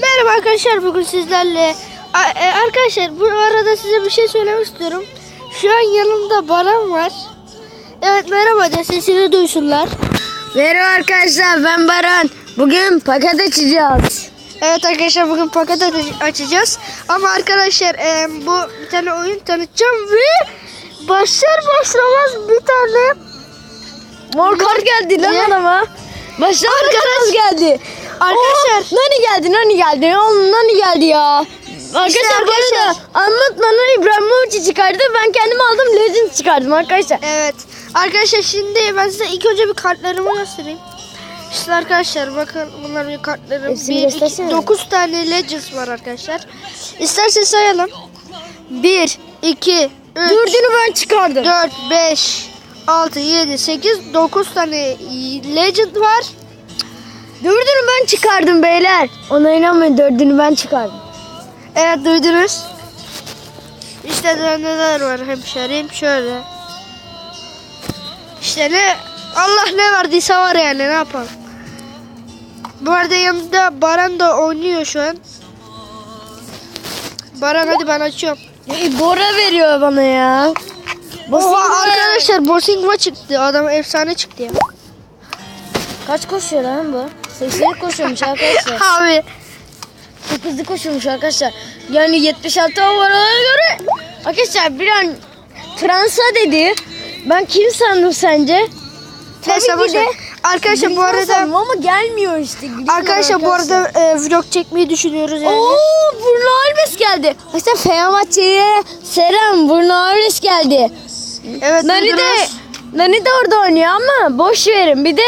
Merhaba arkadaşlar bugün sizlerle e, arkadaşlar bu arada size bir şey söylemek istiyorum. Şu an yanımda Baran var. Evet merhaba de sesini duysunlar. Merhaba arkadaşlar ben Baran. Bugün paket açacağız. Evet arkadaşlar bugün paket aç- açacağız. Ama arkadaşlar e, bu bir tane oyun tanıtacağım ve başlar başlamaz bir tane Mor kart geldi lan Ne? adama. Başta arkadaş geldi. Arkadaşlar Nani geldi Nani geldi. Oğlum Nani geldi ya. Arkadaşlar arada arkadaşlar. Anlat Nani İbrahimovic'i çıkardı. Ben kendim aldım Legend çıkardım arkadaşlar. Evet. Arkadaşlar şimdi ben size ilk önce bir kartlarımı göstereyim. İşte arkadaşlar bakın bunlar bir kartlarım. Hepsini 1, 2, göstersene. 9 tane Legends var arkadaşlar. İsterseniz sayalım. 1, 2, 3, Dördünü ben çıkardım. 4, 5, 6, 7, 8, 9 tane Legend var. Dördünü ben çıkardım beyler. Ona inanmayın dördünü ben çıkardım. Evet duydunuz. İşte neler var hemşerim şöyle. İşte ne Allah ne verdiyse var yani ne yapalım. Bu arada yanımda Baran da oynuyor şu an. Baran hadi ben açıyorum. E, Bora veriyor bana ya. Oha arkadaşlar Bosingva çıktı. Adam efsane çıktı ya. Kaç koşuyor lan bu? 80 koşuyormuş arkadaşlar. Abi. Çok hızlı koşuyormuş arkadaşlar. Yani 76 overalara göre arkadaşlar bir an Fransa dedi. Ben kim sandım sence? Neyse boş ver. Arkadaşlar bu arada ama gelmiyor işte. Griezmann arkadaşlar bu arada e, vlog çekmeyi düşünüyoruz yani. Oo Bruno Alves geldi. Arkadaşlar Fenerbahçe'ye selam Bruno Alves geldi. Evet. Nani de. Nani de orada oynuyor ama boş verin. Bir de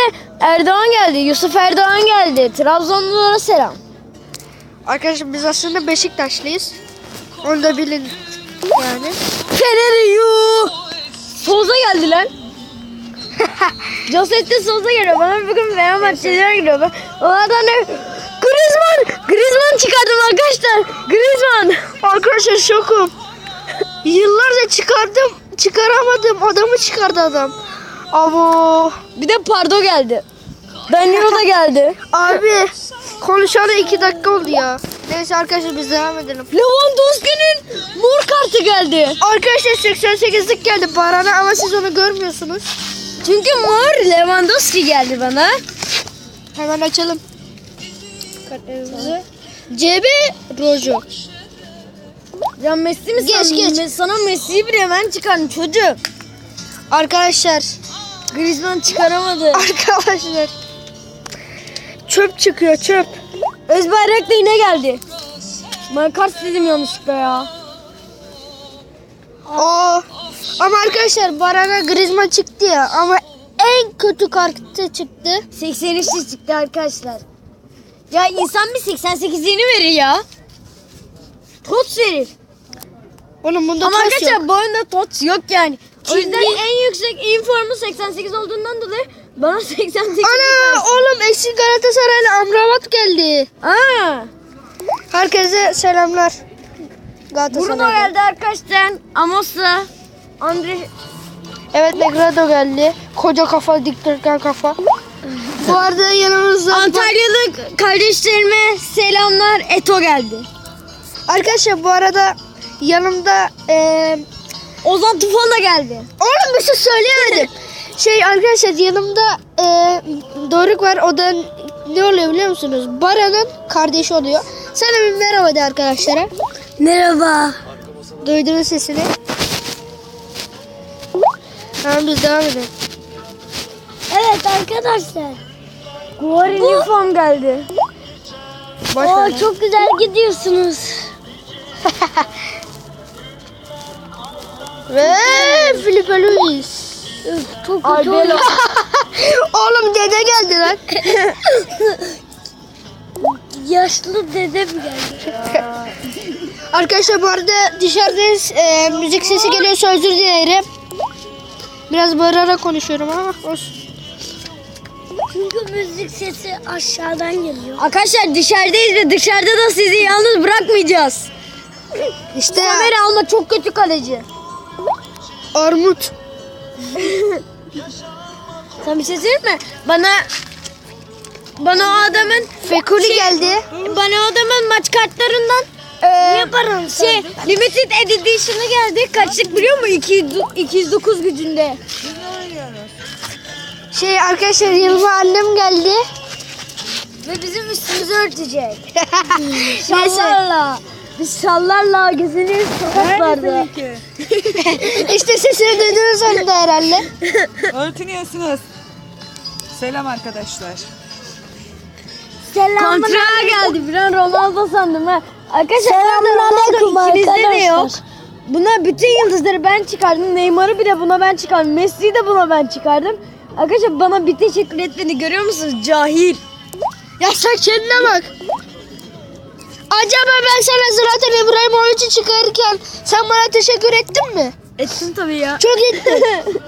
Erdoğan geldi. Yusuf Erdoğan geldi. Trabzonlulara selam. Arkadaşlar biz aslında Beşiktaşlıyız. Onu da bilin yani. Fener'e Souza geldi lan. Josette Souza geliyor. Bana bugün Fenerbahçeliler geliyor. Ben onlardan ne? Griezmann! Griezmann çıkardım arkadaşlar. Griezmann! Arkadaşlar şokum. Yıllarca çıkardım, çıkaramadım. Adamı çıkardı adam. Abo. Bir de Pardo geldi. Danilo da geldi. Abi konuşalı iki dakika oldu ya. Neyse arkadaşlar biz devam edelim. Lewandowski'nin mor kartı geldi. Arkadaşlar 88'lik geldi Baran'a ama siz onu görmüyorsunuz. Çünkü mor Lewandowski geldi bana. Hemen açalım. Kartlarımızı. CB Rojo. Ya Messi mi Geç, sandın? geç. Sana Messi'yi bile ben çıkardım çocuğum. Arkadaşlar. Griezmann çıkaramadı. Arkadaşlar. Çöp çıkıyor çöp. Özbayrak da yine geldi. Kart dedim yanlışlıkla ya. Aa, ama arkadaşlar Baran'a Griezmann çıktı ya ama en kötü kartı çıktı. 83 çıktı arkadaşlar. Ya insan bir 88'liğini verir ya. Tots verir. Oğlum bunda Ama taş arkadaşlar yok. bu oyunda tots yok yani. O yüzden en yüksek informu 88 olduğundan dolayı bana 88 Ana oğlum eski Galatasaraylı Amrabat geldi. Aa, Herkese selamlar. Bruno Galatasaray. geldi arkadaşlar. Amos'la. Andre Evet Negrado geldi. Koca kafa dikdörtgen kafa. Bu arada yanımızda Antalyalı kardeşlerime selamlar. Eto geldi. arkadaşlar bu arada yanımda eee Ozan Tufan da geldi. Oğlum bir şey söyleyemedim. şey arkadaşlar yanımda eee Doruk var. O da ne oluyor biliyor musunuz? Baran'ın kardeşi oluyor. Sana bir merhaba de arkadaşlara. Merhaba. Duydunuz sesini. Tamam biz devam edelim. Evet arkadaşlar. Guarin uniform geldi. Aa, ver. çok güzel gidiyorsunuz. Ve Filipe Luis. Çok kötü. Oğlum dede geldi lan. Yaşlı dede mi geldi? Arkadaşlar bu arada dışarıdayız. Eee, müzik sesi geliyorsa özür dilerim. Biraz bağırarak konuşuyorum ama olsun. Çünkü müzik sesi aşağıdan geliyor. Arkadaşlar dışarıdayız ve dışarıda da sizi yalnız bırakmayacağız. İşte Kamera alma çok kötü kaleci. Armut. Sen bir şey söyleyeyim mi? Bana bana o adamın Fekuli geldi. bana o adamın maç kartlarından Ee, paranı Şey, limited edition'ı geldi. Kaçlık biliyor musun? 200 209 gücünde. şey arkadaşlar yanıma annem geldi. Ve bizim üstümüzü örtecek. Neyse. Biz şallarla geziniyoruz sokaklarda. işte sesini duydunuz sonunda herhalde. Örtünüyorsunuz. Selam arkadaşlar. Kontra geldi. Bir an Ronaldo sandım ha. Arkadaşlar Ronaldo ikinizde de yok. Buna bütün yıldızları ben çıkardım. Neymar'ı bile buna ben çıkardım. Messi'yi de buna ben çıkardım. Arkadaşlar bana bir teşekkür etmedi. Görüyor musunuz? Cahil. Ya sen kendine bak. Acaba ben sana Zlatan İbrahimovic'i çıkarırken sen bana teşekkür ettin mi? Ettim tabii ya. Çok ettin.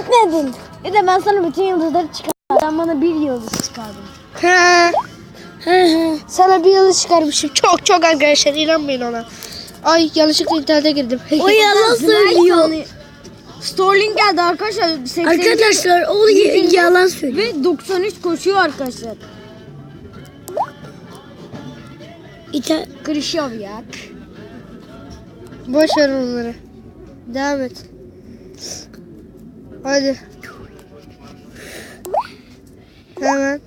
Etmedin. Bir de ben sana bütün yıldızları çıkardım. Sen bana bir yıldız çıkardın. He. sana bir yıldız çıkarmışım. Çok çok arkadaşlar inanmayın ona. Ay yanlışlıkla internete girdim. O yalan söylüyor. Sterling geldi arkadaşlar. 82 Arkadaşlar o yalan söylüyor. Ve 93 koşuyor arkadaşlar. İte... Krişovyak. Boş ver onları. Devam et. Hadi. Hemen.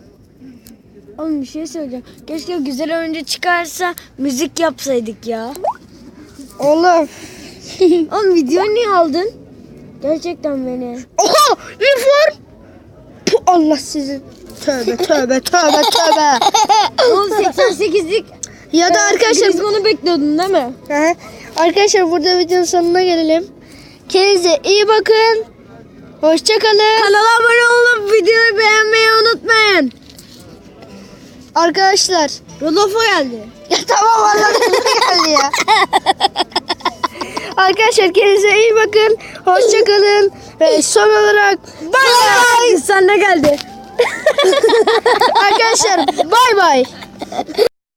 Oğlum bir şey söyleyeceğim. Keşke güzel oyuncu çıkarsa müzik yapsaydık ya. Oğlum. Oğlum video niye aldın? Gerçekten beni. Oha! Üniform! Puh, Allah sizin. Tövbe tövbe tövbe tövbe. Oğlum 88'lik ya da arkadaşlar Griezmann'ı bekliyordun değil mi? Arkadaşlar burada videonun sonuna gelelim. Kendinize iyi bakın. Hoşçakalın. Kanala abone olup videoyu beğenmeyi unutmayın. Arkadaşlar. Rodolfo geldi. Ya tamam anladım geldi ya. Arkadaşlar kendinize iyi bakın. Hoşçakalın. Ve son olarak bay bay. Sen ne geldi? Arkadaşlar bay bay.